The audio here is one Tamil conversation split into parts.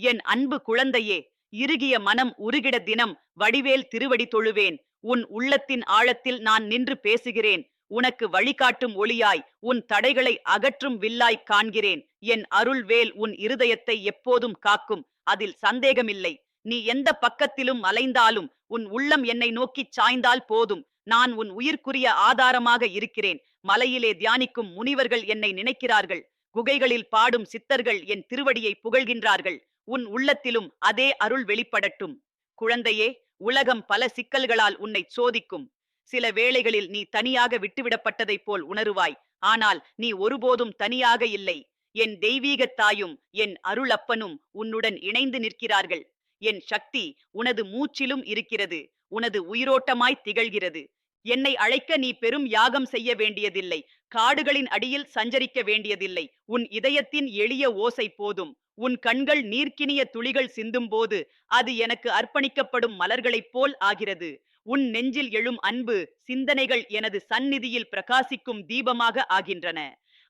என் அன்பு குழந்தையே இறுகிய மனம் உருகிட தினம் வடிவேல் திருவடி தொழுவேன். உன் உள்ளத்தின் ஆழத்தில் நான் நின்று பேசுகிறேன். உனக்கு வழிகாட்டும் ஒளியாய் உன் தடைகளை அகற்றும் வில்லாய் காண்கிறேன். என் அருள்வேல் உன் இருதயத்தை எப்போதும் காக்கும். அதில் சந்தேகமில்லை. நீ எந்த பக்கத்திலும் அலைந்தாலும் உன் உள்ளம் என்னை நோக்கிச் சாய்ந்தால் போதும். நான் உன் உயிர்க்குரிய ஆதாரமாக இருக்கிறேன். மலையிலே தியானிக்கும் முனிவர்கள் என்னை நினைக்கிறார்கள். குகைகளில் பாடும் சித்தர்கள் என் திருவடியை புகழ்கின்றார்கள். உன் உள்ளத்திலும் அதே அருள் வெளிப்படட்டும். குழந்தையே உலகம் பல சிக்கல்களால் உன்னை சோதிக்கும். சில வேளைகளில் நீ தனியாக விட்டுவிடப்பட்டதைப் போல் உணருவாய். ஆனால் நீ ஒருபோதும் தனியாக இல்லை. என் தெய்வீக தாயும் என் அருளப்பனும் உன்னுடன் இணைந்து நிற்கிறார்கள். என் சக்தி உனது மூச்சிலும் இருக்கிறது. உனது உயிரோட்டமாய் திகழ்கிறது. என்னை அழைக்க நீ பெரும் யாகம் செய்ய வேண்டியதில்லை. காடுகளின் அடியில் சஞ்சரிக்க வேண்டியதில்லை. உன் இதயத்தின் எளிய ஓசை போதும். உன் கண்கள் நீர்க்கினிய துளிகள் சிந்தும் போது அது எனக்கு அர்ப்பணிக்கப்படும் மலர்களைப் போல் ஆகிறது. உன் நெஞ்சில் எழும் அன்பு சிந்தனைகள் எனது சந்நிதியில் பிரகாசிக்கும் தீபமாக ஆகின்றன.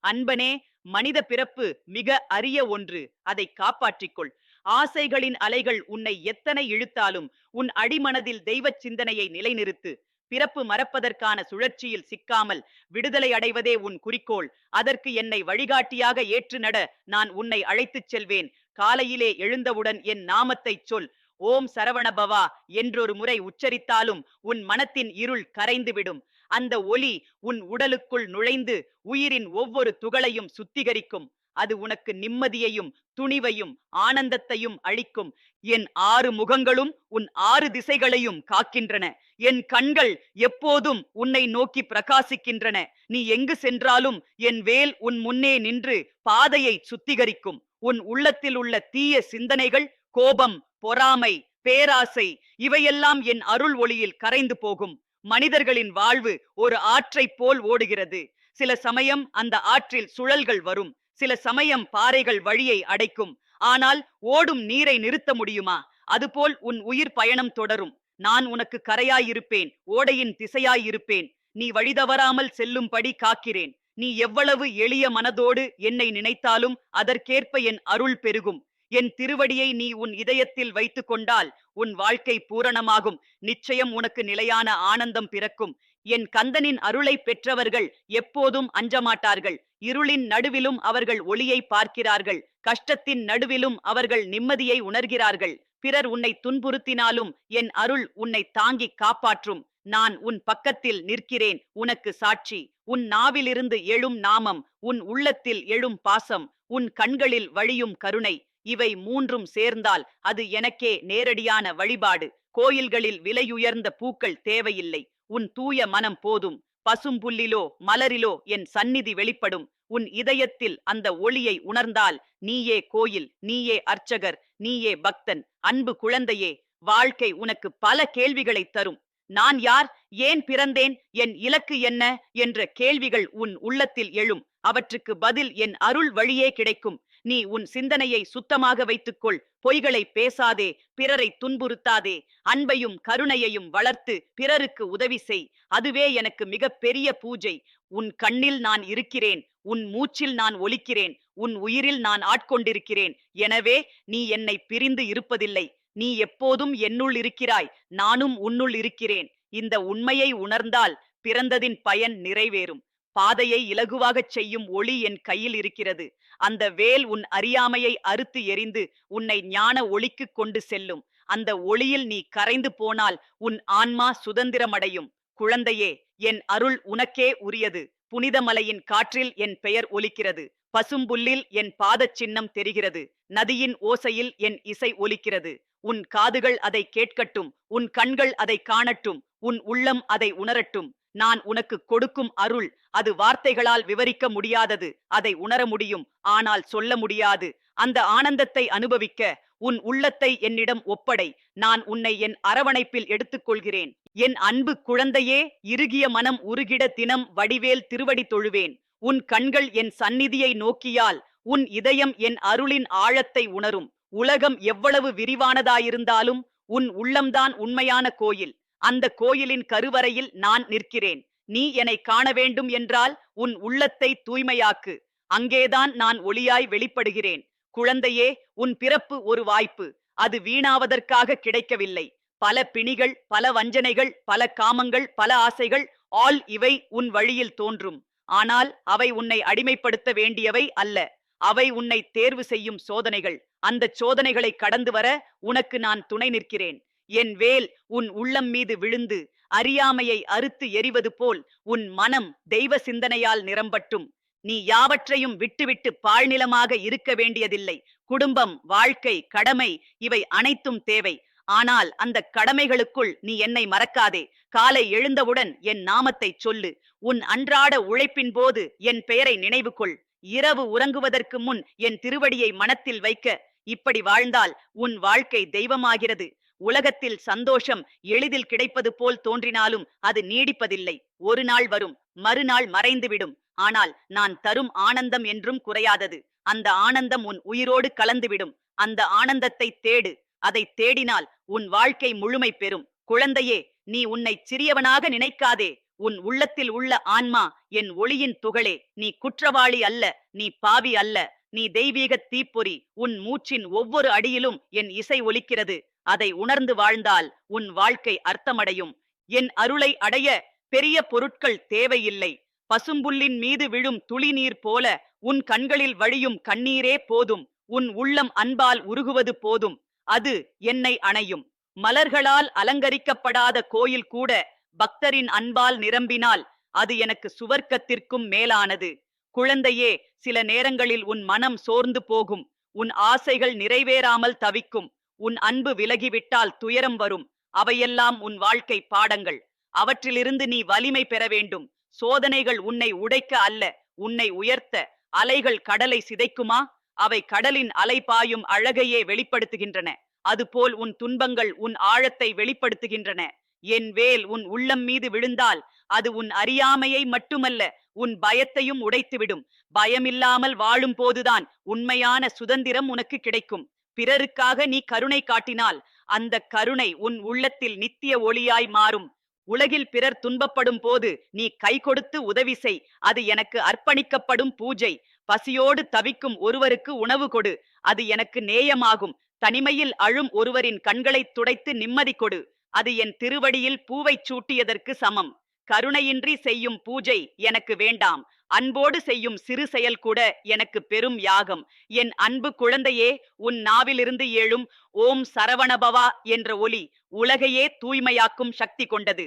அன்பனே மனித பிறப்பு மிக அரிய ஒன்று. அதை காப்பாற்றிக்கொள். ஆசைகளின் அலைகள் உன்னை எத்தனை இழுத்தாலும் உன் அடிமனதில் தெய்வச் சிந்தனையை நிலைநிறுத்து. பிறப்பு மறப்பதற்கான சுழற்சியில் சிக்காமல் விடுதலை அடைவதே உன் குறிக்கோள். அதற்கு என்னை வழிகாட்டியாக ஏற்று நட நான் உன்னை அழைத்துச் செல்வேன். காலையிலே எழுந்தவுடன் என் நாமத்தைச் சொல். ஓம் சரவணபவா என்றொரு முறை உச்சரித்தாலும் உன் மனத்தின் இருள் கரைந்துவிடும். அந்த ஒலி உன் உடலுக்குள் நுழைந்து உயிரின் ஒவ்வொரு துகளையும் சுத்திகரிக்கும். அது உனக்கு நிம்மதியையும் துணிவையும் ஆனந்தத்தையும் அளிக்கும். என் ஆறு முகங்களும் உன் ஆறு திசைகளையும் காக்கின்றன. என் கண்கள் எப்போதும் உன்னை நோக்கி பிரகாசிக்கின்றன. நீ எங்கு சென்றாலும் என் வேல் உன் முன்னே நின்று பாதையை சுத்திகரிக்கும். உன் உள்ளத்தில் உள்ள தீய சிந்தனைகள் கோபம் பொறாமை பேராசை இவையெல்லாம் என் அருள் ஒளியில் கரைந்து போகும். மனிதர்களின் வாழ்வு ஒரு ஆற்றைப் போல் ஓடுகிறது. சில சமயம் அந்த ஆற்றில் சுழல்கள் வரும். சில சமயம் பாறைகள் வழியை அடைக்கும். ஆனால் ஓடும் நீரை நிறுத்த முடியுமா? அதுபோல் உன் உயிர் பயணம் தொடரும். நான் உனக்கு கரையாயிருப்பேன் ஓடையின் திசையாயிருப்பேன். நீ வழிதவறாமல் செல்லும்படி காக்கிறேன். நீ எவ்வளவு எளிய மனதோடு என்னை நினைத்தாலும் அதற்கேற்ப என் அருள் பெருகும். என் திருவடியை நீ உன் இதயத்தில் வைத்துக் கொண்டால் உன் வாழ்க்கை பூரணமாகும். நிச்சயம் உனக்கு நிலையான ஆனந்தம் பிறக்கும். என் கந்தனின் அருளை பெற்றவர்கள் எப்போதும் அஞ்சமாட்டார்கள். இருளின் நடுவிலும் அவர்கள் ஒளியை பார்க்கிறார்கள். கஷ்டத்தின் நடுவிலும் அவர்கள் நிம்மதியை உணர்கிறார்கள். பிறர் உன்னை துன்புறுத்தினாலும் என் அருள் உன்னை தாங்கி காப்பாற்றும். நான் உன் பக்கத்தில் நிற்கிறேன். உனக்கு சாட்சி. உன் நாவிலிருந்து எழும் நாமம். உன் உள்ளத்தில் எழும் பாசம். உன் கண்களில் வழியும் கருணை. இவை மூன்றும் சேர்ந்தால் அது எனக்கே நேரடியான வழிபாடு. கோயில்களில் விலையுயர்ந்த பூக்கள் தேவையில்லை. உன் தூய மனம் போதும். பசும்புல்லிலோ மலரிலோ என் சந்நிதி வெளிப்படும். உன் இதயத்தில் அந்த ஒளியை உணர்ந்தால் நீயே கோயில் நீயே அர்ச்சகர் நீயே பக்தன். அன்பு குழந்தையே வாழ்க்கை உனக்கு பல கேள்விகளை தரும். நான் யார் ஏன் பிறந்தேன் என் இலக்கு என்ன? என்ற கேள்விகள் உன் உள்ளத்தில் எழும். அவற்றுக்கு பதில் என் அருள் வழியே கிடைக்கும். நீ உன் சிந்தனையை சுத்தமாக வைத்துக்கொள். பொய்களை பேசாதே பிறரை துன்புறுத்தாதே. அன்பையும் கருணையையும் வளர்த்து பிறருக்கு உதவி செய். அதுவே எனக்கு மிக பெரிய பூஜை. உன் கண்ணில் நான் இருக்கிறேன். உன் மூச்சில் நான் ஒலிக்கிறேன். உன் உயிரில் நான் ஆட்கொண்டிருக்கிறேன். எனவே நீ என்னை பிரிந்து இருப்பதில்லை. நீ எப்போதும் என்னுள் இருக்கிறாய். நானும் உன்னுள் இருக்கிறேன். இந்த உண்மையை உணர்ந்தால் பிறந்ததின் பயன் நிறைவேறும். பாதையை இலகுவாகச் செய்யும் ஒளி என் கையில் இருக்கிறது. அந்த வேல் உன் அறியாமையை அறுத்து எறிந்து உன்னை ஞான ஒளிக்கு கொண்டு செல்லும். அந்த ஒளியில் நீ கரைந்து போனால் உன் ஆன்மா சுதந்திரமடையும். குழந்தையே என் அருள் உனக்கே உரியது. புனிதமலையின் காற்றில் என் பெயர் ஒலிக்கிறது. பசும்புல்லில் என் பாதச் சின்னம் தெரிகிறது. நதியின் ஓசையில் என் இசை ஒலிக்கிறது. உன் காதுகள் அதை கேட்கட்டும். உன் கண்கள் அதை காணட்டும். உன் உள்ளம் அதை உணரட்டும். நான் உனக்கு கொடுக்கும் அருள் அது வார்த்தைகளால் விவரிக்க முடியாதது. அதை உணர முடியும். ஆனால் சொல்ல முடியாது. அந்த ஆனந்தத்தை அனுபவிக்க உன் உள்ளத்தை என்னிடம் ஒப்படை. நான் உன்னை என் அரவணைப்பில் எடுத்துக்கொள்கிறேன். என் அன்பு குழந்தையே இறுகிய மனம் உருகிட தினம் வடிவேல் திருவடி தொழுவேன். உன் கண்கள் என் சந்நிதியை நோக்கியால் உன் இதயம் என் அருளின் ஆழத்தை உணரும். உலகம் எவ்வளவு விரிவானதாயிருந்தாலும் உன் உள்ளம்தான் உண்மையான கோயில். அந்த கோயிலின் கருவறையில் நான் நிற்கிறேன். நீ என்னை காண வேண்டும் என்றால் உன் உள்ளத்தை தூய்மையாக்கு. அங்கேதான் நான் ஒளியாய் வெளிப்படுகிறேன். குழந்தையே உன் பிறப்பு ஒரு வாய்ப்பு. அது வீணாவதற்காக கிடைக்கவில்லை. பல பிணிகள் பல வஞ்சனைகள் பல காமங்கள் பல ஆசைகள் ஆல் இவை உன் வழியில் தோன்றும். ஆனால் அவை உன்னை அடிமைப்படுத்த வேண்டியவை அல்ல. அவை உன்னை தேர்வு செய்யும் சோதனைகள். அந்த சோதனைகளை கடந்து வர உனக்கு நான் துணை நிற்கிறேன். என் வேல் உன் உள்ளம் மீது விழுந்து அறியாமையை அறுத்து எறிவது போல் உன் மனம் தெய்வ சிந்தனையால் நிரம்பட்டும். நீ யாவற்றையும் விட்டுவிட்டு பாழ்நிலமாக இருக்க வேண்டியதில்லை. குடும்பம் வாழ்க்கை கடமை இவை அனைத்தும் தேவை. ஆனால் அந்த கடமைகளுக்குள் நீ என்னை மறக்காதே. காலை எழுந்தவுடன் என் நாமத்தை சொல்லு. உன் அன்றாட உழைப்பின் போது என் பெயரை நினைவு கொள் இரவு உறங்குவதற்கு முன் என் திருவடியை மனத்தில் வைக்க. இப்படி வாழ்ந்தால் உன் வாழ்க்கை தெய்வமாகிறது. உலகத்தில் சந்தோஷம் எளிதில் கிடைப்பது போல் தோன்றினாலும் அது நீடிப்பதில்லை. ஒரு நாள் வரும் மறுநாள் மறைந்துவிடும். ஆனால் நான் தரும் ஆனந்தம் என்றும் குறையாதது. அந்த ஆனந்தம் உன் உயிரோடு கலந்துவிடும். அந்த ஆனந்தத்தை தேடு. அதை தேடினால் உன் வாழ்க்கை முழுமை பெறும். குழந்தையே நீ உன்னை சிறியவனாக நினைக்காதே. உன் உள்ளத்தில் உள்ள ஆன்மா என் ஒளியின் துகளே. நீ குற்றவாளி அல்ல நீ பாவி அல்ல. நீ தெய்வீக தீப்பொறி உன் மூச்சின் ஒவ்வொரு அடியிலும் என் இசை ஒலிக்கிறது. அதை உணர்ந்து வாழ்ந்தால் உன் வாழ்க்கை அர்த்தமடையும். என் அருளை அடைய பெரிய பொருட்கள் தேவையில்லை. பசும்புல்லின் மீது விழும் துளி நீர் போல உன் கண்களில் வழியும் கண்ணீரே போதும். உன் உள்ளம் அன்பால் உருகுவது போதும். அது என்னை அணையும். மலர்களால் அலங்கரிக்கப்படாத கோயில் கூட பக்தரின் அன்பால் நிரம்பினால் அது எனக்கு சுவர்க்கத்திற்கும் மேலானது. குழந்தையே சில நேரங்களில் உன் மனம் சோர்ந்து போகும். உன் ஆசைகள் நிறைவேறாமல் தவிக்கும். உன் அன்பு விலகிவிட்டால் துயரம் வரும். அவையெல்லாம் உன் வாழ்க்கை பாடங்கள். அவற்றிலிருந்து நீ வலிமை பெற வேண்டும். சோதனைகள் உன்னை உடைக்க அல்ல உன்னை உயர்த்த. அலைகள் கடலை சிதைக்குமா? அவை கடலின் அலை பாயும் அழகையே வெளிப்படுத்துகின்றன. அதுபோல் உன் துன்பங்கள் உன் ஆழத்தை வெளிப்படுத்துகின்றன. என் வேல் உன் உள்ளம் மீது விழுந்தால் அது உன் அறியாமையை மட்டுமல்ல உன் பயத்தையும் உடைத்துவிடும். பயமில்லாமல் வாழும் போதுதான் உண்மையான சுதந்திரம் உனக்கு கிடைக்கும். பிறருக்காக நீ கருணை காட்டினால் அந்த கருணை உன் உள்ளத்தில் நித்திய ஒளியாய் மாறும். உலகில் பிறர் துன்பப்படும் போது நீ கை கொடுத்து உதவி செய். அது எனக்கு அர்ப்பணிக்கப்படும் பூஜை. பசியோடு தவிக்கும் ஒருவருக்கு உணவு கொடு. அது எனக்கு நேயமாகும். தனிமையில் அழும் ஒருவரின் கண்களை துடைத்து நிம்மதி கொடு. அது என் திருவடியில் பூவைச் சூட்டியதற்கு சமம். கருணையின்றி செய்யும் பூஜை எனக்கு வேண்டாம். அன்போடு செய்யும் சிறு செயல் கூட எனக்கு பெரும் யாகம். என் அன்பு குழந்தையே உன் நாவிலிருந்து ஏழும் ஓம் சரவணபவா என்ற ஒலி உலகையே தூய்மையாக்கும் சக்தி கொண்டது.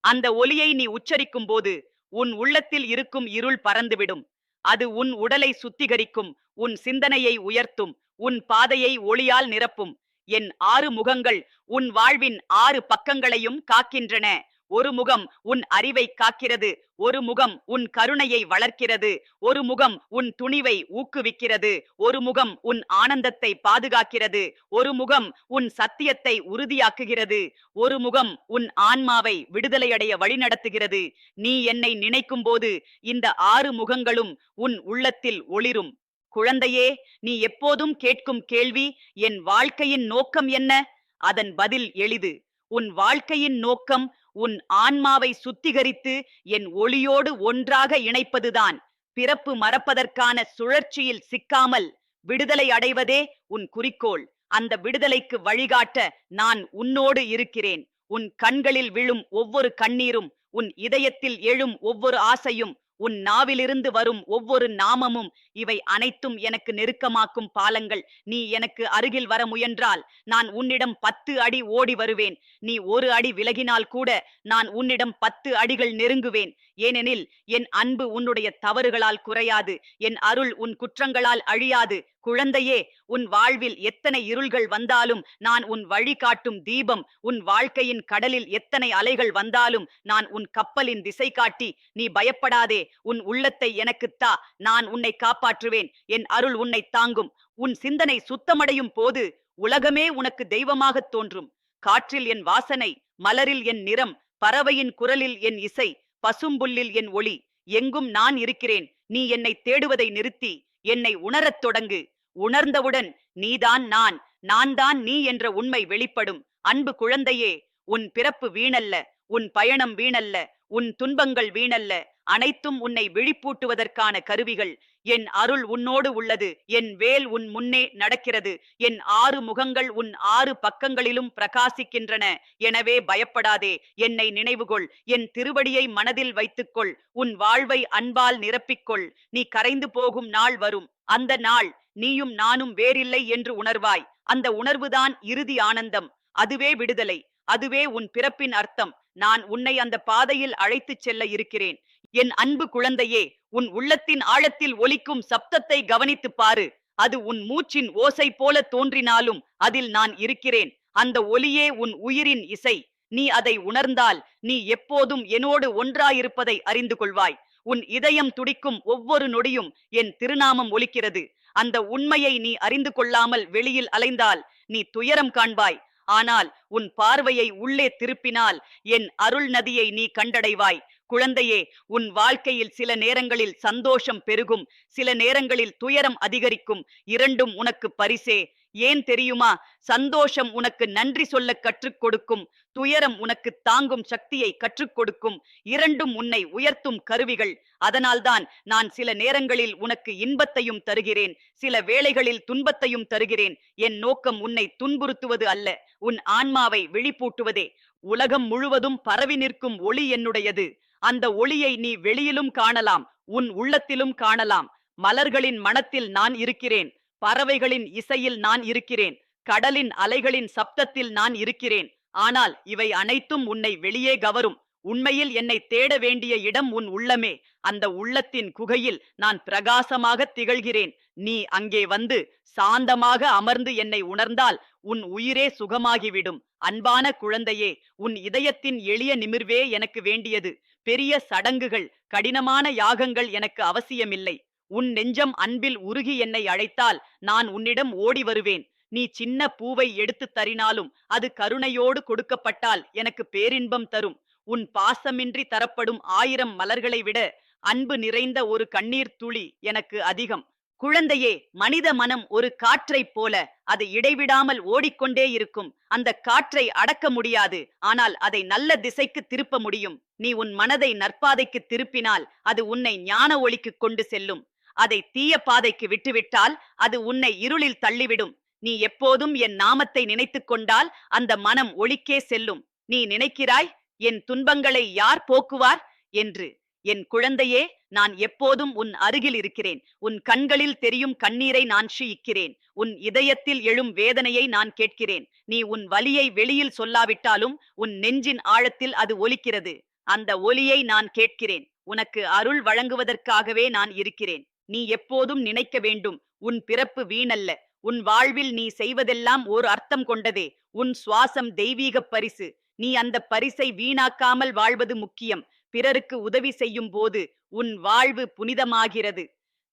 அந்த ஒலியை நீ உச்சரிக்கும் போது உன் உள்ளத்தில் இருக்கும் இருள் பறந்துவிடும். அது உன் உடலை சுத்திகரிக்கும் உன் சிந்தனையை உயர்த்தும் உன் பாதையை ஒளியால் நிரப்பும். என் ஆறு முகங்கள் உன் வாழ்வின் ஆறு பக்கங்களையும் காக்கின்றன. ஒரு முகம் உன் அறிவை காக்கிறது. ஒரு முகம் உன் கருணையை வளர்க்கிறது. ஒரு முகம் உன் துணிவை ஊக்குவிக்கிறது. ஒரு முகம் உன் ஆனந்தத்தை பாதுகாக்கிறது. ஒரு முகம் உன் சத்தியத்தை உறுதியாக்குகிறது. ஒரு முகம் உன் ஆன்மாவை விடுதலையடைய வழிநடத்துகிறது. நீ என்னை நினைக்கும் போது இந்த ஆறு முகங்களும் உன் உள்ளத்தில் ஒளிரும். குழந்தையே நீ எப்போதும் கேட்கும் கேள்வி என் வாழ்க்கையின் நோக்கம் என்ன? அதன் பதில் எளிது. உன் வாழ்க்கையின் நோக்கம் உன் ஆன்மாவை சுத்திகரித்து என் ஒளியோடு ஒன்றாக இணைப்பதுதான். பிறப்பு மறப்பதற்கான சுழற்சியில் சிக்காமல் விடுதலை அடைவதே உன் குறிக்கோள். அந்த விடுதலைக்கு வழிகாட்ட நான் உன்னோடு இருக்கிறேன். உன் கண்களில் விழும் ஒவ்வொரு கண்ணீரும் உன் இதயத்தில் எழும் ஒவ்வொரு ஆசையும் உன் நாவிலிருந்து வரும் ஒவ்வொரு நாமமும் இவை அனைத்தும் எனக்கு நெருக்கமாக்கும் பாலங்கள். நீ எனக்கு அருகில் வர முயன்றால் நான் உன்னிடம் பத்து அடி ஓடி வருவேன். நீ ஒரு அடி விலகினால் கூட நான் உன்னிடம் பத்து அடிகள் நெருங்குவேன். ஏனெனில் என் அன்பு உன்னுடைய தவறுகளால் குறையாது. என் அருள் உன் குற்றங்களால் அழியாது. குழந்தையே உன் வாழ்வில் எத்தனை இருள்கள் வந்தாலும் நான் உன் வழிகாட்டும் தீபம் உன் வாழ்க்கையின் கடலில் எத்தனை அலைகள் வந்தாலும் நான் உன் கப்பலின் திசை காட்டி நீ பயப்படாதே உன் உள்ளத்தை எனக்குத் தா நான் உன்னை காப்பாற்றுவேன் என் அருள் உன்னை தாங்கும். உன் சிந்தனை சுத்தமடையும் போது உலகமே உனக்கு தெய்வமாகத் தோன்றும். காற்றில் என் வாசனை மலரில் என் நிறம் பறவையின் குரலில் என் இசை பசும்புல்லில் என் ஒளி எங்கும் நான் இருக்கிறேன் நீ என்னை தேடுவதை நிறுத்தி என்னை உணரத் தொடங்கு. உணர்ந்தவுடன் நீதான் நான். நான் தான் நீ என்ற உண்மை வெளிப்படும். அன்பு குழந்தையே உன் பிறப்பு வீணல்ல. உன் பயணம் வீணல்ல. உன் துன்பங்கள் வீணல்ல. அனைத்தும் உன்னை விழிப்பூட்டுவதற்கான கருவிகள். என் அருள் உன்னோடு உள்ளது. என் வேல் உன் முன்னே நடக்கிறது. என் ஆறு முகங்கள் உன் ஆறு பக்கங்களிலும் பிரகாசிக்கின்றன. எனவே பயப்படாதே. என்னை நினைவுகொள். என் திருவடியை மனதில் வைத்துக்கொள். உன் வாழ்வை அன்பால் நிரப்பிக்கொள். நீ கரைந்து போகும் நாள் வரும். அந்த நாள் நீயும் நானும் வேறில்லை என்று உணர்வாய். அந்த உணர்வுதான் இறுதி ஆனந்தம். அதுவே விடுதலை. அதுவே உன் பிறப்பின் அர்த்தம். நான் உன்னை அந்த பாதையில் அழைத்துச் செல்ல இருக்கிறேன். என் அன்பு குழந்தையே உன் உள்ளத்தின் ஆழத்தில் ஒலிக்கும் சப்தத்தை கவனித்துப் பாரு. அது உன் மூச்சின் ஓசை போல தோன்றினாலும் அதில் நான் இருக்கிறேன். அந்த ஒலியே உன் உயிரின் இசை. நீ அதை உணர்ந்தால் நீ எப்போதும் என்னோடு ஒன்றாயிருப்பதை அறிந்து கொள்வாய். உன் இதயம் துடிக்கும் ஒவ்வொரு நொடியும் என் திருநாமம் ஒலிக்கிறது. அந்த உண்மையை நீ அறிந்து கொள்ளாமல் வெளியில் அலைந்தால் நீ துயரம் காண்பாய். ஆனால் உன் பார்வையை உள்ளே திருப்பினால் என் அருள் நதியை நீ கண்டடைவாய். குழந்தையே உன் வாழ்க்கையில் சில நேரங்களில் சந்தோஷம் பெருகும் சில நேரங்களில் துயரம் அதிகரிக்கும். இரண்டும் உனக்கு பரிசே. ஏன் தெரியுமா? சந்தோஷம் உனக்கு நன்றி சொல்ல கற்றுக் கொடுக்கும் துயரம் உனக்கு தாங்கும் சக்தியை கற்றுக் கொடுக்கும். இரண்டும் உன்னை உயர்த்தும் கருவிகள். அதனால்தான் நான் சில நேரங்களில் உனக்கு இன்பத்தையும் தருகிறேன் சில வேளைகளில் துன்பத்தையும் தருகிறேன். என் நோக்கம் உன்னை துன்புறுத்துவது அல்ல உன் ஆன்மாவை விழிப்பூட்டுவதே உலகம் முழுவதும் பரவி நிற்கும் ஒளி என்னுடையது. அந்த ஒளியை நீ வெளியிலும் காணலாம் உன் உள்ளத்திலும் காணலாம். மலர்களின் மனத்தில் நான் இருக்கிறேன் பறவைகளின் இசையில் நான் இருக்கிறேன் கடலின் அலைகளின் சப்தத்தில் நான் இருக்கிறேன். ஆனால் இவை அனைத்தும் உன்னை வெளியே கவரும். உண்மையில் என்னை தேட வேண்டிய இடம் உன் உள்ளமே. அந்த உள்ளத்தின் குகையில் நான் பிரகாசமாக திகழ்கிறேன். நீ அங்கே வந்து சாந்தமாக அமர்ந்து என்னை உணர்ந்தால் உன் உயிரே சுகமாகிவிடும். அன்பான குழந்தையே உன் இதயத்தின் எளிய நிமிர்வே எனக்கு வேண்டியது. பெரிய சடங்குகள் கடினமான யாகங்கள் எனக்கு அவசியமில்லை. உன் நெஞ்சம் அன்பில் உருகி என்னை அழைத்தால் நான் உன்னிடம் ஓடி வருவேன். நீ சின்ன பூவை எடுத்துத் தரினாலும் அது கருணையோடு கொடுக்கப்பட்டால் எனக்கு பேரின்பம் தரும். உன் பாசமின்றி தரப்படும் ஆயிரம் மலர்களை விட அன்பு நிறைந்த ஒரு கண்ணீர் துளி எனக்கு அதிகம். குழந்தையே மனித மனம் ஒரு காற்றைப் போல அது இடைவிடாமல் ஓடிக்கொண்டே இருக்கும். அந்த காற்றை அடக்க முடியாது. ஆனால் அதை நல்ல திசைக்கு திருப்ப முடியும். நீ உன் மனதை நற்பாதைக்கு திருப்பினால் அது உன்னை ஞான ஒளிக்கு கொண்டு செல்லும். அதை தீய பாதைக்கு விட்டுவிட்டால் அது உன்னை இருளில் தள்ளிவிடும். நீ எப்போதும் என் நாமத்தை நினைத்துக் கொண்டால் அந்த மனம் ஒளிக்கே செல்லும். நீ நினைக்கிறாய் என் துன்பங்களை யார் போக்குவார்? என்று. என் குழந்தையே நான் எப்போதும் உன் அருகில் இருக்கிறேன். உன் கண்களில் தெரியும் கண்ணீரை நான் ஷீயிக்கிறேன். உன் இதயத்தில் எழும் வேதனையை நான் கேட்கிறேன். நீ உன் வலியை வெளியில் சொல்லாவிட்டாலும் உன் நெஞ்சின் ஆழத்தில் அது ஒலிக்கிறது. அந்த ஒலியை நான் கேட்கிறேன். உனக்கு அருள் வழங்குவதற்காகவே நான் இருக்கிறேன். நீ எப்போதும் நினைக்க வேண்டும். உன் பிறப்பு வீணல்ல. உன் வாழ்வில் நீ செய்வதெல்லாம் ஓர் அர்த்தம் கொண்டதே. உன் சுவாசம் தெய்வீக பரிசு. நீ அந்த பரிசை வீணாக்காமல் வாழ்வது முக்கியம். பிறருக்கு உதவி செய்யும் போது உன் வாழ்வு புனிதமாகிறது.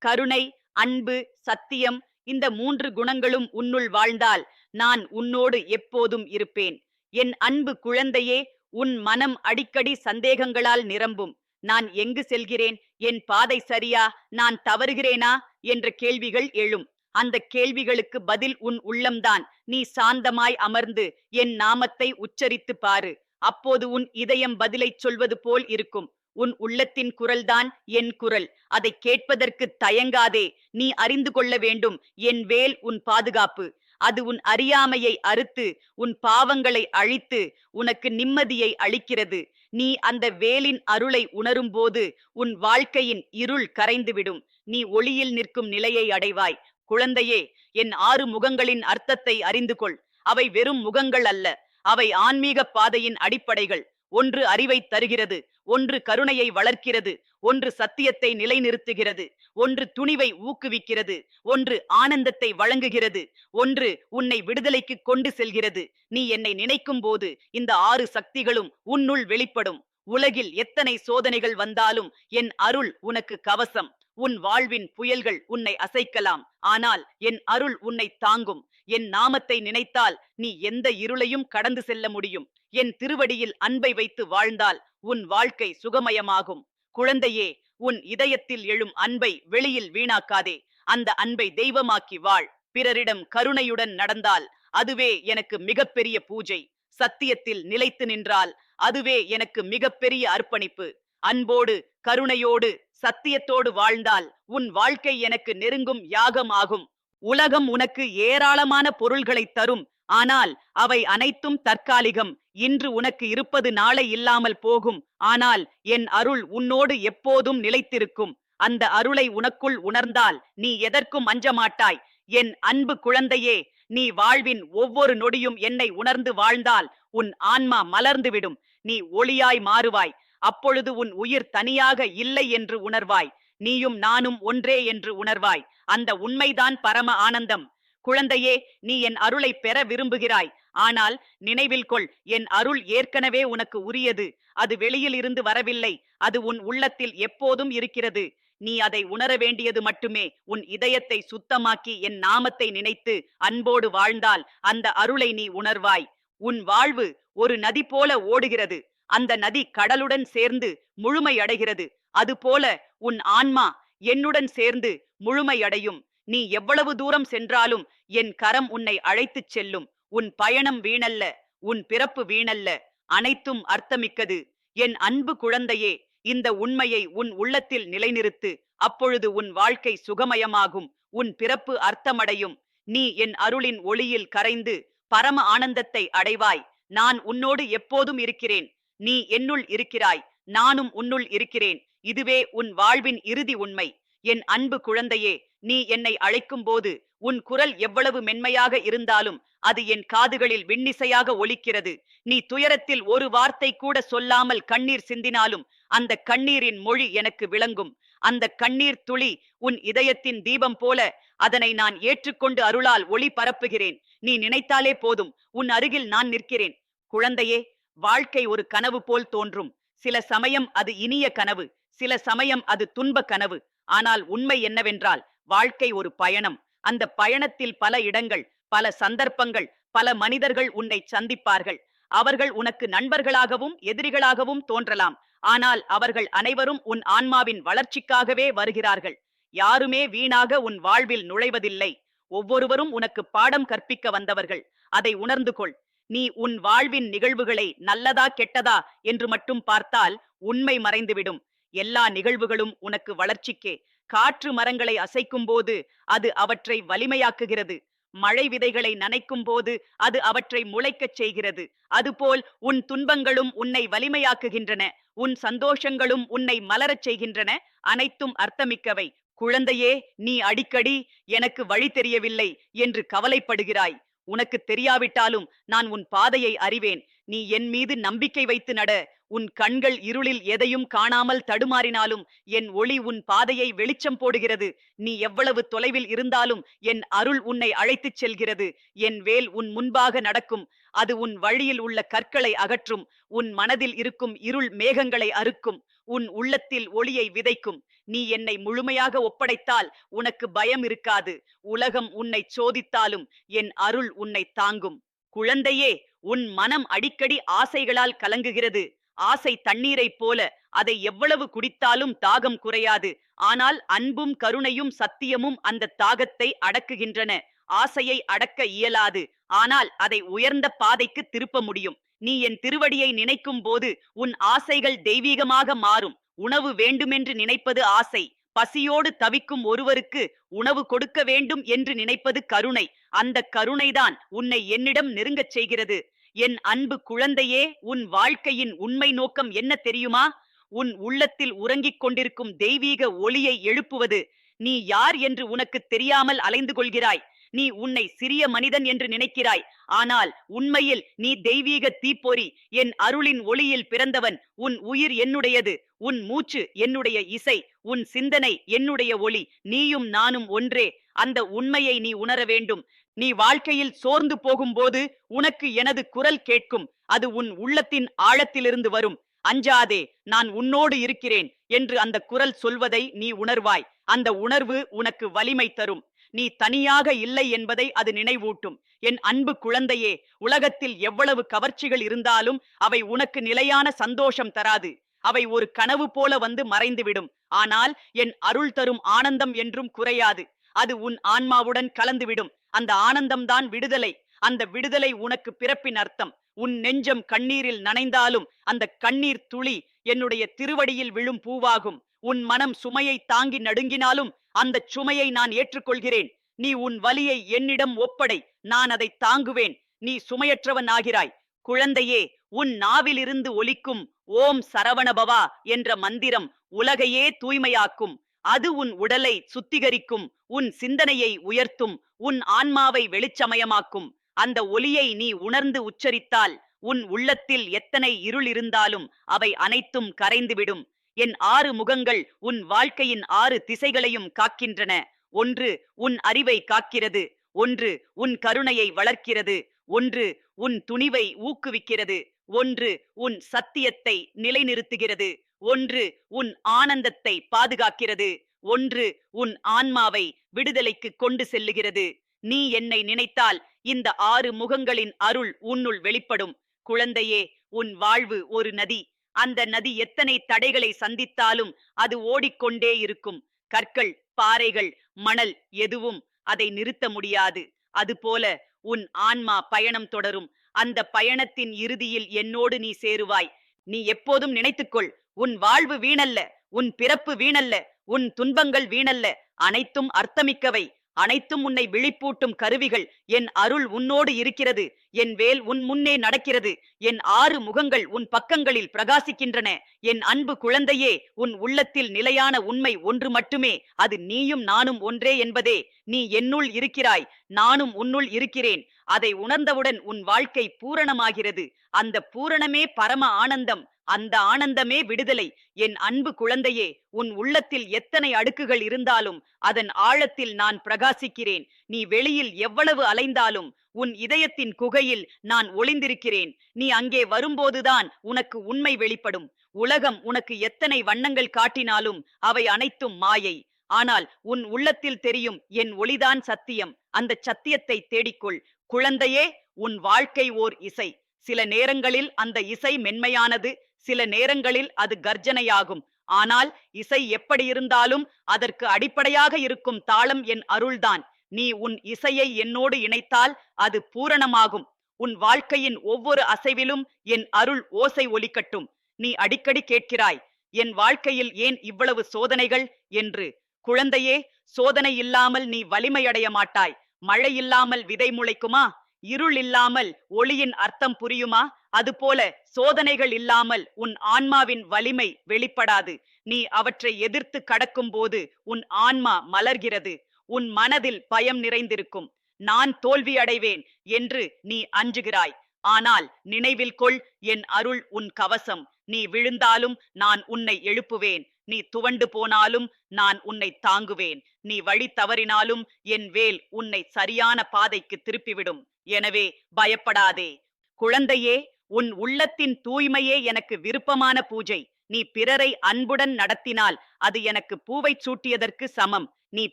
கருணை அன்பு சத்தியம் இந்த மூன்று குணங்களும் உன்னுள் வாழ்ந்தால் நான் உன்னோடு எப்போதும் இருப்பேன். என் அன்பு குழந்தையே உன் மனம் அடிக்கடி சந்தேகங்களால் நிரம்பும். நான் எங்கு செல்கிறேன்? என் பாதை சரியா? நான் தவறுகிறேனா? என்ற கேள்விகள் எழும். அந்த கேள்விகளுக்கு பதில் உன் உள்ளம்தான். நீ சாந்தமாய் அமர்ந்து என் நாமத்தை உச்சரித்து பாரு. அப்போது உன் இதயம் பதிலைச் சொல்வது போல் இருக்கும். உன் உள்ளத்தின் குரல்தான் என் குரல். அதை கேட்பதற்கு தயங்காதே. நீ அறிந்து கொள்ள வேண்டும். என் வேல் உன் பாதுகாப்பு. அது உன் அறியாமையை அறுத்து உன் பாவங்களை அழித்து உனக்கு நிம்மதியை அளிக்கிறது. நீ அந்த வேலின் அருளை உணரும்போது உன் வாழ்க்கையின் இருள் கரைந்துவிடும். நீ ஒளியில் நிற்கும் நிலையை அடைவாய். குழந்தையே என் ஆறு முகங்களின் அர்த்தத்தை அறிந்து கொள் அவை வெறும் முகங்கள் அல்ல. அவை ஆன்மீக பாதையின் அடிப்படைகள். ஒன்று அறிவை தருகிறது ஒன்று கருணையை வளர்க்கிறது ஒன்று சத்தியத்தை நிலைநிறுத்துகிறது ஒன்று துணிவை ஊக்குவிக்கிறது ஒன்று ஆனந்தத்தை வழங்குகிறது ஒன்று உன்னை விடுதலைக்கு கொண்டு செல்கிறது. நீ என்னை நினைக்கும் போது இந்த ஆறு சக்திகளும் உன்னுள் வெளிப்படும். உலகில் எத்தனை சோதனைகள் வந்தாலும் என் அருள் உனக்கு கவசம். உன் வாழ்வின் புயல்கள் உன்னை அசைக்கலாம். ஆனால் என் அருள் உன்னை தாங்கும். என் நாமத்தை நினைத்தால் நீ எந்த இருளையும் கடந்து செல்ல முடியும். என் திருவடியில் அன்பை வைத்து வாழ்ந்தால் உன் வாழ்க்கை சுகமயமாகும். குழந்தையே உன் இதயத்தில் எழும் அன்பை வெளியில் வீணாக்காதே. அந்த அன்பை தெய்வமாக்கி வாழ். பிறரிடம் கருணையுடன் நடந்தால் அதுவே எனக்கு மிகப்பெரிய பூஜை. சத்தியத்தில் நிலைத்து நின்றால் அதுவே எனக்கு மிகப்பெரிய அர்ப்பணிப்பு. அன்போடு கருணையோடு சத்தியத்தோடு வாழ்ந்தால் உன் வாழ்க்கை எனக்கு நெருங்கும் யாகம் ஆகும் உலகம் உனக்கு ஏராளமான பொருள்களை தரும். ஆனால் அவை அனைத்தும் தற்காலிகம். இன்று உனக்கு இருப்பது நாளை இல்லாமல் போகும். ஆனால் என் அருள் உன்னோடு எப்போதும் நிலைத்திருக்கும். அந்த அருளை உனக்குள் உணர்ந்தால் நீ எதற்கும் அஞ்சமாட்டாய். என் அன்பு குழந்தையே நீ வாழ்வின் ஒவ்வொரு நொடியும் என்னை உணர்ந்து வாழ்ந்தால் உன் ஆன்மா மலர்ந்துவிடும். நீ ஒளியாய் மாறுவாய். அப்பொழுது உன் உயிர் தனியாக இல்லை என்று உணர்வாய். நீயும் நானும் ஒன்றே என்று உணர்வாய். அந்த உண்மைதான் பரம ஆனந்தம். குழந்தையே நீ என் அருளை பெற விரும்புகிறாய். ஆனால் நினைவில் கொள் என் அருள் ஏற்கனவே உனக்கு உரியது. அது வெளியில் இருந்து வரவில்லை. அது உன் உள்ளத்தில் எப்போதும் இருக்கிறது. நீ அதை உணர வேண்டியது மட்டுமே. உன் இதயத்தை சுத்தமாக்கி என் நாமத்தை நினைத்து அன்போடு வாழ்ந்தால் அந்த அருளை நீ உணர்வாய். உன் வாழ்வு ஒரு நதி போல ஓடுகிறது. அந்த நதி கடலுடன் சேர்ந்து முழுமை அடைகிறது அதுபோல உன் ஆன்மா என்னுடன் சேர்ந்து முழுமையடையும். நீ எவ்வளவு தூரம் சென்றாலும் என் கரம் உன்னை அழைத்துச் செல்லும். உன் பயணம் வீணல்ல உன் பிறப்பு வீணல்ல அனைத்தும் அர்த்தமிக்கது. என் அன்பு குழந்தையே இந்த உண்மையை உன் உள்ளத்தில் நிலைநிறுத்து. அப்பொழுது உன் வாழ்க்கை சுகமயமாகும் உன் பிறப்பு அர்த்தமடையும். நீ என் அருளின் ஒளியில் கரைந்து பரம ஆனந்தத்தை அடைவாய். நான் உன்னோடு எப்போதும் இருக்கிறேன். நீ என்னுள் இருக்கிறாய். நானும் உன்னுள் இருக்கிறேன். இதுவே உன் வாழ்வின் இறுதி உண்மை. என் அன்பு குழந்தையே நீ என்னை அழைக்கும் போது உன் குரல் எவ்வளவு மென்மையாக இருந்தாலும் அது என் காதுகளில் விண்ணிசையாக ஒலிக்கிறது. நீ துயரத்தில் ஒரு வார்த்தை கூட சொல்லாமல் கண்ணீர் சிந்தினாலும் அந்த கண்ணீரின் மொழி எனக்கு விளங்கும். அந்த கண்ணீர் துளி உன் இதயத்தின் தீபம் போல அதனை நான் ஏற்றுக்கொண்டு அருளால் ஒளி பரப்புகிறேன். நீ நினைத்தாலே போதும் உன் அருகில் நான் நிற்கிறேன். குழந்தையே வாழ்க்கை ஒரு கனவு போல் தோன்றும். சில சமயம் அது இனிய கனவு. சில சமயம் அது துன்ப கனவு. ஆனால் உண்மை என்னவென்றால் வாழ்க்கை ஒரு பயணம். அந்த பயணத்தில் பல இடங்கள் பல சந்தர்ப்பங்கள் பல மனிதர்கள் உன்னை சந்திப்பார்கள். அவர்கள் உனக்கு நண்பர்களாகவும் எதிரிகளாகவும் தோன்றலாம். ஆனால் அவர்கள் அனைவரும் உன் ஆன்மாவின் வளர்ச்சிக்காகவே வருகிறார்கள். யாருமே வீணாக உன் வாழ்வில் நுழைவதில்லை. ஒவ்வொருவரும் உனக்கு பாடம் கற்பிக்க வந்தவர்கள். அதை உணர்ந்து கொள். நீ உன் வாழ்வின் நிகழ்வுகளை நல்லதா கெட்டதா என்று மட்டும் பார்த்தால் உண்மை மறைந்துவிடும். எல்லா நிகழ்வுகளும் உனக்கு வளர்ச்சிக்கே. காற்று மரங்களை அசைக்கும் போது அது அவற்றை வலிமையாக்குகிறது. மழை விதைகளை நனைக்கும் போது அது அவற்றை முளைக்கச் செய்கிறது. அதுபோல் உன் துன்பங்களும் உன்னை வலிமையாக்குகின்றன. உன் சந்தோஷங்களும் உன்னை மலரச் செய்கின்றன. அனைத்தும் அர்த்தமிக்கவை. குழந்தையே நீ அடிக்கடி எனக்கு வழி தெரியவில்லை என்று கவலைப்படுகிறாய். உனக்கு தெரியாவிட்டாலும் நான் உன் பாதையை அறிவேன். நீ என் மீது நம்பிக்கை வைத்து நட. உன் கண்கள் இருளில் எதையும் காணாமல் தடுமாறினாலும் என் ஒளி உன் பாதையை வெளிச்சம் போடுகிறது. நீ எவ்வளவு தொலைவில் இருந்தாலும் என் அருள் உன்னை அழைத்துச் செல்கிறது. என் வேல் உன் முன்பாக நடக்கும். அது உன் வழியில் உள்ள கற்களை அகற்றும். உன் மனதில் இருக்கும் இருள் மேகங்களை அறுக்கும். உன் உள்ளத்தில் ஒளியை விதைக்கும். நீ என்னை முழுமையாக ஒப்படைத்தால் உனக்கு பயம் இருக்காது. உலகம் உன்னை சோதித்தாலும் என் அருள் உன்னை தாங்கும். குழந்தையே உன் மனம் அடிக்கடி ஆசைகளால் கலங்குகிறது. ஆசை தண்ணீரைப் போல அதை எவ்வளவு குடித்தாலும் தாகம் குறையாது. ஆனால் அன்பும் கருணையும் சத்தியமும் அந்த தாகத்தை அடக்குகின்றன. ஆசையை அடக்க இயலாது. ஆனால் அதை உயர்ந்த பாதைக்கு திருப்ப முடியும். நீ என் திருவடியை நினைக்கும் போது உன் ஆசைகள் தெய்வீகமாக மாறும். உணவு வேண்டுமென்று நினைப்பது ஆசை. பசியோடு தவிக்கும் ஒருவருக்கு உணவு கொடுக்க வேண்டும் என்று நினைப்பது கருணை. அந்த கருணைதான் உன்னை என்னிடம் நெருங்கச் செய்கிறது. என் அன்பு குழந்தையே உன் வாழ்க்கையின் உண்மை நோக்கம் என்ன தெரியுமா? உன் உள்ளத்தில் உறங்கிக் கொண்டிருக்கும் தெய்வீக ஒளியை எழுப்புவது. நீ யார் என்று உனக்கு தெரியாமல் அலைந்து கொள்கிறாய். நீ உன்னை சிறிய மனிதன் என்று நினைக்கிறாய். ஆனால் உண்மையில் நீ தெய்வீக தீப்பொறி. என் அருளின் ஒளியில் பிறந்தவன் உன் உயிர் என்னுடையது. உன் மூச்சு என்னுடைய இசை. உன் சிந்தனை என்னுடைய ஒளி. நீயும் நானும் ஒன்றே. அந்த உண்மையை நீ உணர வேண்டும். நீ வாழ்க்கையில் சோர்ந்து போகும்போது உனக்கு எனது குரல் கேட்கும். அது உன் உள்ளத்தின் ஆழத்திலிருந்து வரும். அஞ்சாதே நான் உன்னோடு இருக்கிறேன் என்று அந்த குரல் சொல்வதை நீ உணர்வாய். அந்த உணர்வு உனக்கு வலிமை தரும். நீ தனியாக இல்லை என்பதை அது நினைவூட்டும். என் அன்பு குழந்தையே உலகத்தில் எவ்வளவு கவர்ச்சிகள் இருந்தாலும் அவை உனக்கு நிலையான சந்தோஷம் தராது. அவை ஒரு கனவு போல வந்து மறைந்துவிடும். ஆனால் என் அருள் தரும் ஆனந்தம் என்றும் குறையாது. அது உன் ஆன்மாவுடன் கலந்துவிடும். அந்த ஆனந்தம்தான் விடுதலை. அந்த விடுதலை உனக்கு பிறப்பின் அர்த்தம். உன் நெஞ்சம் கண்ணீரில் நனைந்தாலும் அந்த கண்ணீர் துளி என்னுடைய திருவடியில் விழும் பூவாகும். உன் மனம் சுமையை தாங்கி நடுங்கினாலும் அந்த சுமையை நான் ஏற்றுக்கொள்கிறேன். நீ உன் வலியை என்னிடம் ஒப்படை. நான் அதை தாங்குவேன். நீ சுமையற்றவன் ஆகிறாய். குழந்தையே உன் நாவிலிருந்து ஒலிக்கும் ஓம் சரவணபவா என்ற மந்திரம் உலகையே தூய்மையாக்கும். அது உன் உடலை சுத்திகரிக்கும் உன் சிந்தனையை உயர்த்தும் உன் ஆன்மாவை வெளிச்சமயமாக்கும். அந்த ஒலியை நீ உணர்ந்து உச்சரித்தால் உன் உள்ளத்தில் எத்தனை இருள் இருந்தாலும் அவை அனைத்தும் கரைந்துவிடும். என் ஆறு முகங்கள் உன் வாழ்க்கையின் ஆறு திசைகளையும் காக்கின்றன. ஒன்று உன் அறிவை காக்கிறது. ஒன்று உன் கருணையை வளர்க்கிறது. ஒன்று உன் துணிவை ஊக்குவிக்கிறது. ஒன்று உன் சத்தியத்தை நிலைநிறுத்துகிறது. ஒன்று உன் ஆனந்தத்தை பாதுகாக்கிறது. ஒன்று உன் ஆன்மாவை விடுதலைக்கு கொண்டு செல்லுகிறது. நீ என்னை நினைத்தால் இந்த ஆறு முகங்களின் அருள் உன்னுள் வெளிப்படும். குழந்தையே உன் வாழ்வு ஒரு நதி. அந்த நதி எத்தனை தடைகளை சந்தித்தாலும் அது ஓடிக்கொண்டே இருக்கும். கற்கள் பாறைகள் மணல் எதுவும் அதை நிறுத்த முடியாது. அதுபோல உன் ஆன்மா பயணம் தொடரும். அந்த பயணத்தின் இறுதியில் என்னோடு நீ சேருவாய். நீ எப்போதும் நினைத்துக்கொள் உன் வாழ்வு வீணல்ல உன் பிறப்பு வீணல்ல உன் துன்பங்கள் வீணல்ல அனைத்தும் அர்த்தமிக்கவை. அனைத்தும் உன்னை விழிப்பூட்டும் கருவிகள். என் அருள் உன்னோடு இருக்கிறது. என் வேல் உன் முன்னே நடக்கிறது. என் ஆறு முகங்கள் உன் பக்கங்களில் பிரகாசிக்கின்றன. என் அன்பு குழந்தையே உன் உள்ளத்தில் நிலையான உண்மை ஒன்று மட்டுமே. அது நீயும் நானும் ஒன்றே என்பதே. நீ என்னுள் இருக்கிறாய். நானும் உன்னுள் இருக்கிறேன். அதை உணர்ந்தவுடன் உன் வாழ்க்கை பூரணமாகிறது. அந்த பூரணமே பரம ஆனந்தம். அந்த ஆனந்தமே விடுதலை. என் அன்பு குழந்தையே உன் உள்ளத்தில் எத்தனை அடுக்குகள் இருந்தாலும் அதன் ஆழத்தில் நான் பிரகாசிக்கிறேன். நீ வெளியில் எவ்வளவு அலைந்தாலும் உன் இதயத்தின் குகையில் நான் ஒளிந்திருக்கிறேன். நீ அங்கே வரும்போதுதான் உனக்கு உண்மை வெளிப்படும். உலகம் உனக்கு எத்தனை வண்ணங்கள் காட்டினாலும் அவை அனைத்தும் மாயை. ஆனால் உன் உள்ளத்தில் தெரியும் என் ஒளிதான் சத்தியம். அந்த சத்தியத்தை தேடிக்கொள். குழந்தையே உன் வாழ்க்கை ஓர் இசை. சில நேரங்களில் அந்த இசை மென்மையானது சில நேரங்களில் அது கர்ஜனையாகும். ஆனால் இசை எப்படி இருந்தாலும் அதற்கு அடிப்படையாக இருக்கும் தாளம் என் அருள்தான். நீ உன் இசையை என்னோடு இணைத்தால் அது பூரணமாகும். உன் வாழ்க்கையின் ஒவ்வொரு அசைவிலும் என் அருள் ஓசை ஒலிக்கட்டும். நீ அடிக்கடி கேட்கிறாய் என் வாழ்க்கையில் ஏன் இவ்வளவு சோதனைகள்? என்று. குழந்தையே சோதனை இல்லாமல் நீ வலிமையடைய மாட்டாய். மழை இல்லாமல் விதை முளைக்குமா? இருள் இல்லாமல் ஒளியின் அர்த்தம் புரியுமா? அதுபோல சோதனைகள் இல்லாமல் உன் ஆன்மாவின் வலிமை வெளிப்படாது. நீ அவற்றை எதிர்த்து கடக்கும் போது உன் ஆன்மா மலர்கிறது. உன் மனதில் பயம் நிறைந்திருக்கும். நான் தோல்வி அடைவேன் என்று நீ அஞ்சுகிறாய். ஆனால் நினைவில் கொள் என் அருள் உன் கவசம். நீ விழுந்தாலும் நான் உன்னை எழுப்புவேன். நீ துவண்டு போனாலும் நான் உன்னை தாங்குவேன். நீ வழி தவறினாலும் என் வேல் உன்னை சரியான பாதைக்கு திருப்பிவிடும். எனவே பயப்படாதே. குழந்தையே உன் உள்ளத்தின் தூய்மையே எனக்கு விருப்பமான பூஜை. நீ பிறரை அன்புடன் நடத்தினால் அது எனக்கு பூவை சூட்டியதற்கு சமம். நீ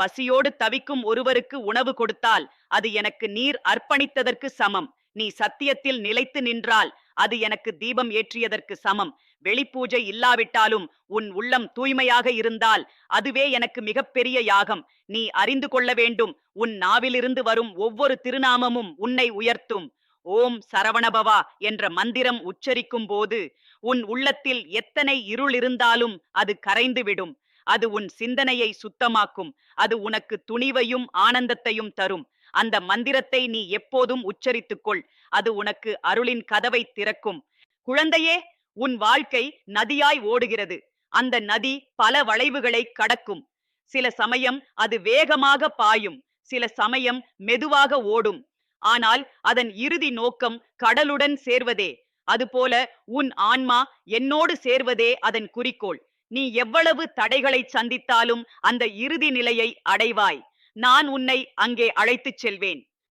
பசியோடு தவிக்கும் ஒருவருக்கு உணவு கொடுத்தால் அது எனக்கு நீர் அர்ப்பணித்ததற்கு சமம். நீ சத்தியத்தில் நிலைத்து நின்றால் அது எனக்கு தீபம் ஏற்றியதற்கு சமம். வெளிப்பூஜை இல்லாவிட்டாலும் உன் உள்ளம் தூய்மையாக இருந்தால் அதுவே எனக்கு மிகப்பெரிய யாகம். நீ அறிந்து கொள்ள வேண்டும் உன் நாவிலிருந்து வரும் ஒவ்வொரு திருநாமமும் உன்னை உயர்த்தும். ஓம் சரவணபவா என்ற மந்திரம் உச்சரிக்கும் போது உன் உள்ளத்தில் எத்தனை இருள் இருந்தாலும் அது கரைந்துவிடும் அது உன் சிந்தனையை சுத்தமாக்கும். அது உனக்கு துணிவையும் ஆனந்தத்தையும் தரும். அந்த மந்திரத்தை நீ எப்போதும் உச்சரித்துக்கொள். அது உனக்கு அருளின் கதவை திறக்கும். குழந்தையே உன் வாழ்க்கை நதியாய் ஓடுகிறது. அந்த நதி பல வளைவுகளை கடக்கும். சில சமயம் அது வேகமாக பாயும். சில சமயம் மெதுவாக ஓடும். ஆனால் அதன் இறுதி நோக்கம் கடலுடன் சேர்வதே. அதுபோல உன் ஆன்மா என்னோடு சேர்வதே அதன் குறிக்கோள். நீ எவ்வளவு தடைகளை சந்தித்தாலும் அந்த இறுதி நிலையை அடைவாய். நான் உன்னை அங்கே அழைத்துச் செல்வேன்.